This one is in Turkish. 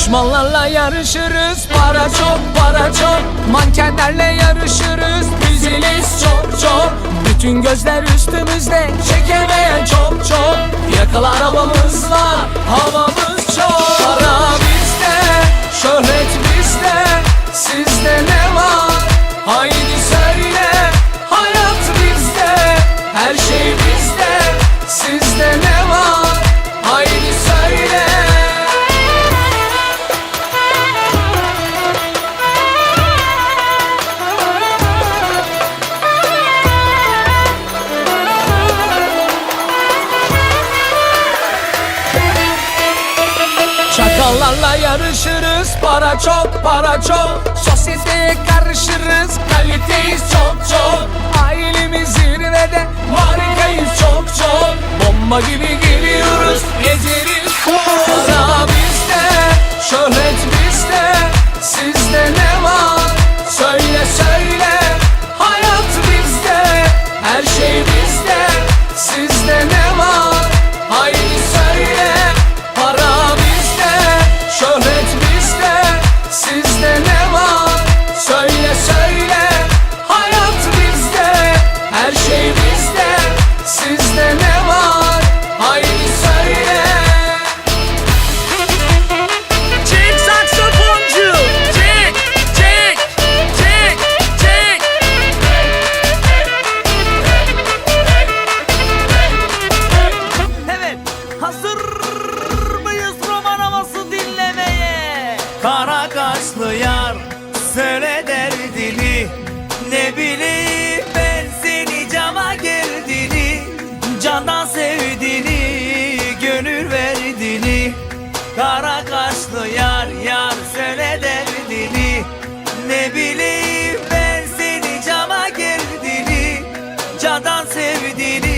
Düşmanlarla yarışırız. Para çok para çok. Mankenlerle yarışırız. Biziliz çok çok. Bütün gözler üstümüzde. Çekemeyen çok çok. Yakalı arabamız var. Havamız çok yarışırız Para çok para çok. Sosyeteye karışırız Kaliteyiz çok çok. Ailemiz zirvede Harikayız çok çok. Bomba gibi geliyoruz Gezeriz. Para Kara kaşlı yar söyle derdini. Ne bileyim ben seni cama geldiğini Candan sevdiğini gönül verdiğini. Kara kaşlı yar yar söyle derdini. Ne bileyim ben seni cama geldiğini Candan sevdiğini.